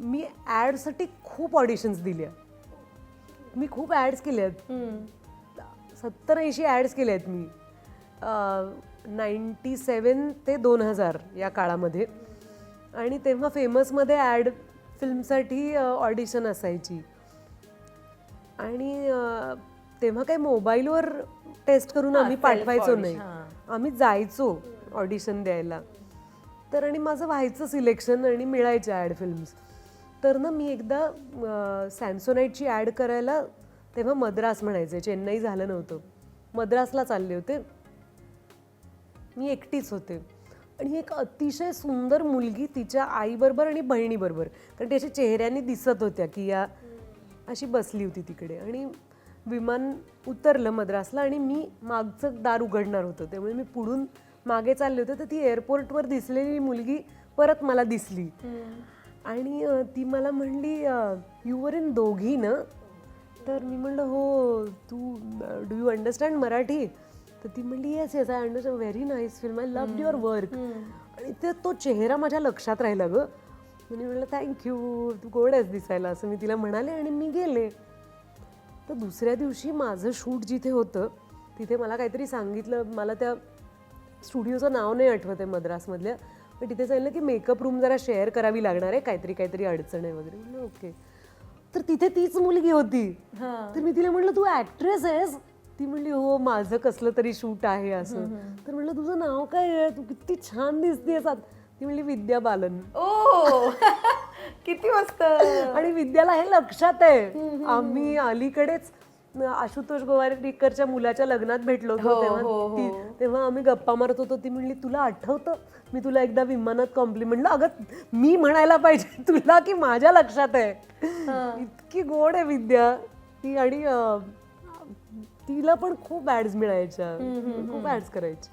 मी ॲडसाठी खूप ऑडिशन्स दिल्या मी खूप ॲड्स केल्या आहेत. सत्तर ऐंशी ॲड्स केल्या आहेत मी. नाईन्टी सेवन ते दोन हजार या काळामध्ये. आणि तेव्हा फेमसमध्ये ॲड फिल्मसाठी ऑडिशन असायची. आणि तेव्हा काही मोबाईलवर टेस्ट करून आम्ही पाठवायचो नाही. आम्ही जायचो ऑडिशन द्यायला. तर आणि माझं व्हायचं सिलेक्शन आणि मिळायच्या ॲड फिल्म्स. तर ना मी एकदा सॅमसोनाईटची ॲड करायला तेव्हा मद्रास म्हणायचे. चेन्नई झालं नव्हतं. मद्रासला चालले होते. मी एकटीच होते. आणि एक अतिशय सुंदर मुलगी तिच्या आईबरोबर आणि बहिणीबरोबर. कारण त्याच्या चेहऱ्याने दिसत होत्या की या अशी बसली होती तिकडे. आणि विमान उतरलं मद्रासला आणि मी मागचं दार उघडणार होतं. त्यामुळे मी पुढून मागे चालले होते. तर ती एअरपोर्टवर दिसलेली मुलगी परत मला दिसली. आणि ती मला म्हणली यू वर इन दोघी ना? तर मी म्हणलं हो तू डू यू अंडरस्टँड मराठी? तर ती म्हणली yes yes I understand very nice film I love your work आणि ते तो चेहरा माझ्या लक्षात राहिला ग. मी म्हणलं थँक्यू तू गोड आहेस दिसायला? असं मी तिला म्हणाले आणि मी गेले. तर दुसऱ्या दिवशी माझं शूट जिथे होतं तिथे मला काहीतरी सांगितलं. मला त्या स्टुडिओचं नाव नाही आठवत आहे मद्रासमधल्या. पण तिथे सांगितलं की मेकअप रूम जरा शेअर करावी लागणार आहे काहीतरी काहीतरी अडचण आहे वगैरे. म्हणलं ओके. तर तिथे तीच मुलगी होती. तर मी तिला म्हणलं तू ऍक्ट्रेस आहेस. ती म्हणली हो माझं कसलं तरी शूट आहे असं. तर म्हणलं तुझं नाव काय आहे? तू किती छान दिसतेस. आत." ती म्हणली विद्या बालन. ओ! किती मस्त. आणि विद्याला हे लक्षात आहे. आम्ही अलीकडेच आशुतोष गोवारीकरच्या मुलाच्या लग्नात भेटलो होतो तेव्हा. ती- तेव्हा आम्ही गप्पा मारत होतो. ती म्हणली तुला आठवतं? मी तुला एकदा विमानात कॉम्प्लिमेंट अगं मी म्हणायला पाहिजे तुला की माझ्या लक्षात आहे. इतकी गोड आहे विद्या. ती आणि तिला पण खूप ऍड्स मिळायच्या. खूप ऍड्स करायची.